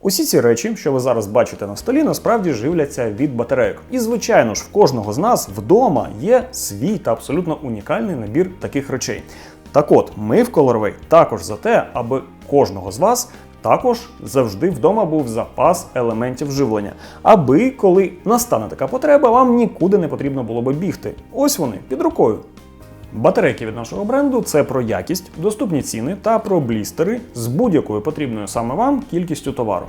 Усі ці речі, що ви зараз бачите на столі, насправді живляться від батарейок. І звичайно ж, в кожного з нас вдома є свій та абсолютно унікальний набір таких речей. Так от, ми в Colorway також за те, аби кожного з вас також завжди вдома був запас елементів живлення, аби коли настане така потреба, вам нікуди не потрібно було би бігти. Ось вони під рукою. Батарейки від нашого бренду це про якість, доступні ціни та про блістери з будь-якою потрібною саме вам кількістю товару.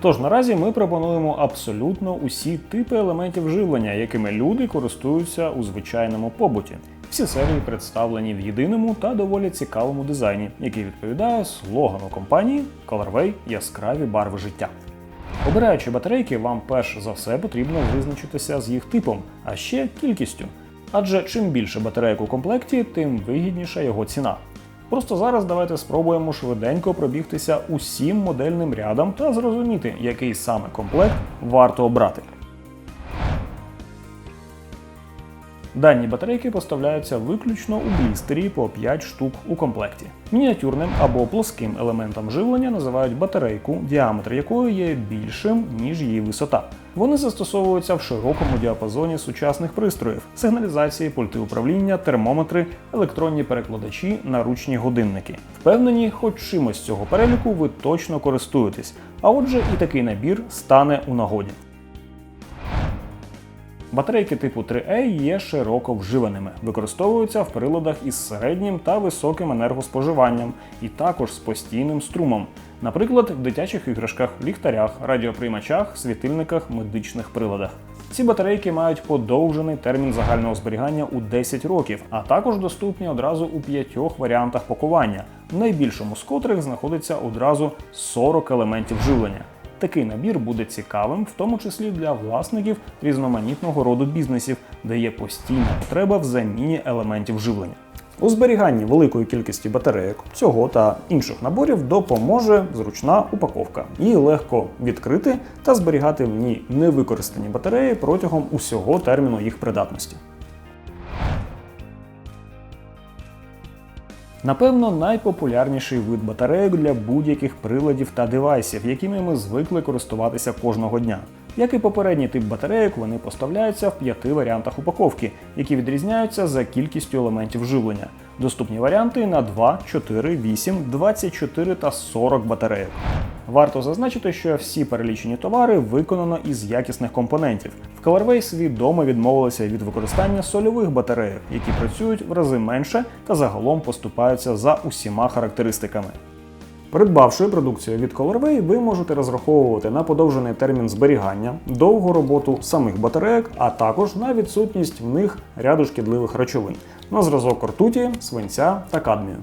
Тож наразі ми пропонуємо абсолютно усі типи елементів живлення, якими люди користуються у звичайному побуті. Всі серії представлені в єдиному та доволі цікавому дизайні, який відповідає слогану компанії Colorway яскраві барви життя. Обираючи батарейки, вам перш за все потрібно визначитися з їх типом, а ще кількістю. Адже чим більше батарейок у комплекті, тим вигідніша його ціна. Просто зараз давайте спробуємо швиденько пробігтися усім модельним рядом та зрозуміти, який саме комплект варто обрати. Дані батарейки поставляються виключно у блістері по 5 штук у комплекті. Мініатюрним або плоским елементом живлення називають батарейку, діаметр якої є більшим, ніж її висота. Вони застосовуються в широкому діапазоні сучасних пристроїв: сигналізації, пульти управління, термометри, електронні перекладачі, наручні годинники. Впевнені, хоч чимось цього переліку ви точно користуєтесь, а отже, і такий набір стане у нагоді. Батарейки типу 3A є широко вживаними, використовуються в приладах із середнім та високим енергоспоживанням і також з постійним струмом, наприклад, в дитячих іграшках, ліхтарях, радіоприймачах, світильниках, медичних приладах. Ці батарейки мають подовжений термін загального зберігання у 10 років, а також доступні одразу у п'ятьох варіантах пакування, в найбільшому з котрих знаходиться одразу 40 елементів живлення. Такий набір буде цікавим, в тому числі для власників різноманітного роду бізнесів, де є постійна потреба в заміні елементів живлення. У зберіганні великої кількості батарейок цього та інших наборів допоможе зручна упаковка. Її легко відкрити та зберігати в ній невикористані батареї протягом усього терміну їх придатності. Напевно, найпопулярніший вид батарейок для будь-яких приладів та девайсів, якими ми звикли користуватися кожного дня. Як і попередній тип батарейок, вони поставляються в п'яти варіантах упаковки, які відрізняються за кількістю елементів живлення. Доступні варіанти на 2, 4, 8, 24 та 40 батарейок. Варто зазначити, що всі перелічені товари виконано із якісних компонентів. В Colorway свідомо відмовилися від використання сольових батарейок, які працюють в рази менше та загалом поступаються за усіма характеристиками. Придбавши продукцію від Colorway, ви можете розраховувати на подовжений термін зберігання, довгу роботу самих батарейок, а також на відсутність в них ряду шкідливих речовин на зразок ртуті, свинця та кадмію.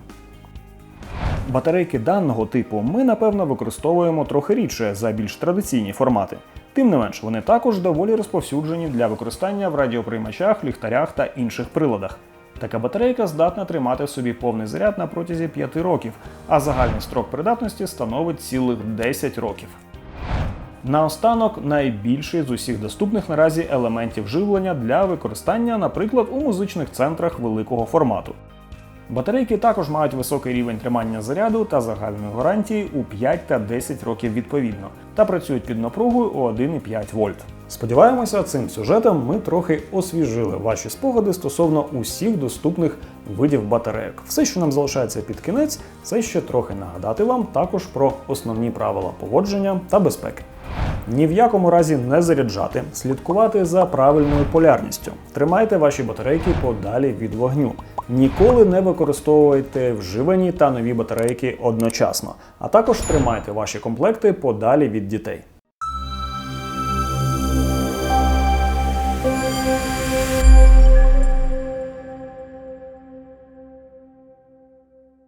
Батарейки даного типу ми, напевно, використовуємо трохи рідше за більш традиційні формати. Тим не менш, вони також доволі розповсюджені для використання в радіоприймачах, ліхтарях та інших приладах. Така батарейка здатна тримати в собі повний заряд на протязі 5 років, а загальний строк придатності становить цілих 10 років. Наостанок найбільший з усіх доступних наразі елементів живлення для використання, наприклад, у музичних центрах великого формату. Батарейки також мають високий рівень тримання заряду та загальної гарантії у 5 та 10 років відповідно, та працюють під напругою у 1,5 вольт. Сподіваємося, цим сюжетом ми трохи освіжили ваші спогади стосовно усіх доступних видів батарейок. Все, що нам залишається під кінець, це ще трохи нагадати вам також про основні правила поводження та безпеки. Ні в якому разі не заряджати, слідкувати за правильною полярністю. Тримайте ваші батарейки подалі від вогню. Ніколи не використовуйте вживані та нові батарейки одночасно, а також тримайте ваші комплекти подалі від дітей.